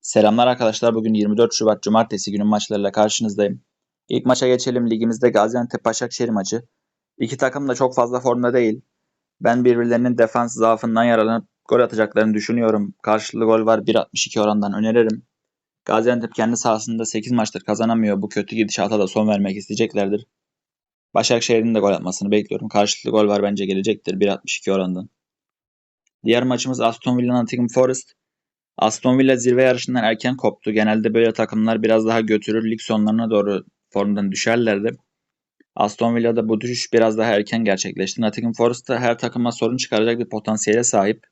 Selamlar arkadaşlar. Bugün 24 Şubat Cumartesi günün maçlarıyla karşınızdayım. İlk maça geçelim. Ligimizde Gaziantep Başakşehir maçı. İki takım da çok fazla formda değil. Ben birbirlerinin defans zaafından yararlanıp gol atacaklarını düşünüyorum. Karşılıklı gol var 1.62 orandan öneririm. Gaziantep kendi sahasında 8 maçtır kazanamıyor. Bu kötü gidişata da son vermek isteyeceklerdir. Başakşehir'in de gol atmasını bekliyorum. Karşılıklı gol var bence gelecektir 1.62 orandan. Diğer maçımız Aston Villa Nottingham Forest. Aston Villa zirve yarışından erken koptu. Genelde böyle takımlar biraz daha götürür. Lig sonlarına doğru formdan düşerlerdi. Aston Villa'da bu düşüş biraz daha erken gerçekleşti. Nottingham Forest da her takıma sorun çıkaracak bir potansiyele sahip.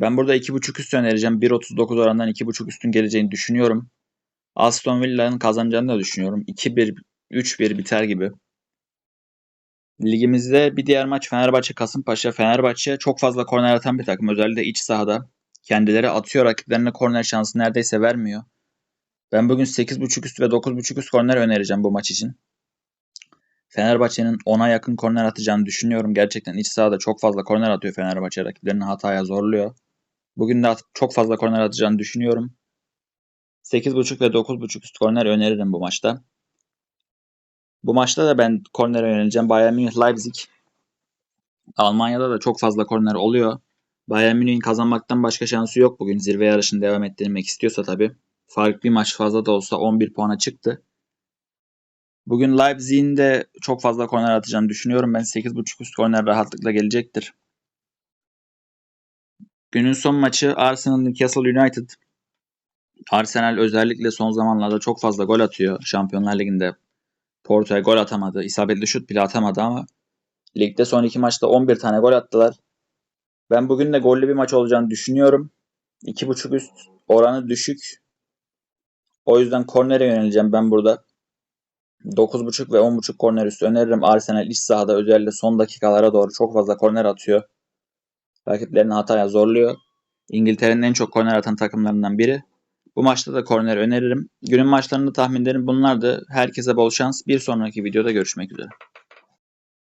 Ben burada 2.5 üstü önereceğim. 1.39 orandan 2.5 üstün geleceğini düşünüyorum. Aston Villa'nın kazanacağını da düşünüyorum. 2-1, 3-1 biter gibi. Ligimizde bir diğer maç Fenerbahçe Kasımpaşa. Fenerbahçe çok fazla korner atan bir takım. Özellikle iç sahada. Kendileri atıyor rakiplerine korner şansı neredeyse vermiyor. Ben bugün 8.5 üst ve 9.5 üst korner önereceğim bu maç için. Fenerbahçe'nin 10'a yakın korner atacağını düşünüyorum. Gerçekten iç sahada çok fazla korner atıyor Fenerbahçe. Rakiplerini hataya zorluyor. Bugün de çok fazla korner atacağını düşünüyorum. 8.5 ve 9.5 üst korner öneririm bu maçta. Bu maçta da ben korner önereceğim. Bayern Münih Leipzig. Almanya'da da çok fazla korner oluyor. Bayern Münih'in kazanmaktan başka şansı yok bugün. Zirve yarışını devam ettirmek istiyorsa tabii. Fark bir maç fazla da olsa 11 puana çıktı. Bugün Leipzig'in de çok fazla korner atacağını düşünüyorum. Ben 8.5 üst korner rahatlıkla gelecektir. Günün son maçı Arsenal Newcastle United. Arsenal özellikle son zamanlarda çok fazla gol atıyor. Şampiyonlar Ligi'nde Porto'ya gol atamadı. İsabetli şut bile atamadı ama ligde son iki maçta 11 tane gol attılar. Ben bugün de gollü bir maç olacağını düşünüyorum. 2.5 üst oranı düşük. O yüzden kornere yöneleceğim ben burada. 9.5 ve 10.5 korner üstü öneririm. Arsenal iç sahada özellikle son dakikalara doğru çok fazla korner atıyor. Rakiplerini hataya zorluyor. İngiltere'nin en çok korner atan takımlarından biri. Bu maçta da korner öneririm. Günün maçlarında tahminlerim bunlardı. Herkese bol şans. Bir sonraki videoda görüşmek üzere.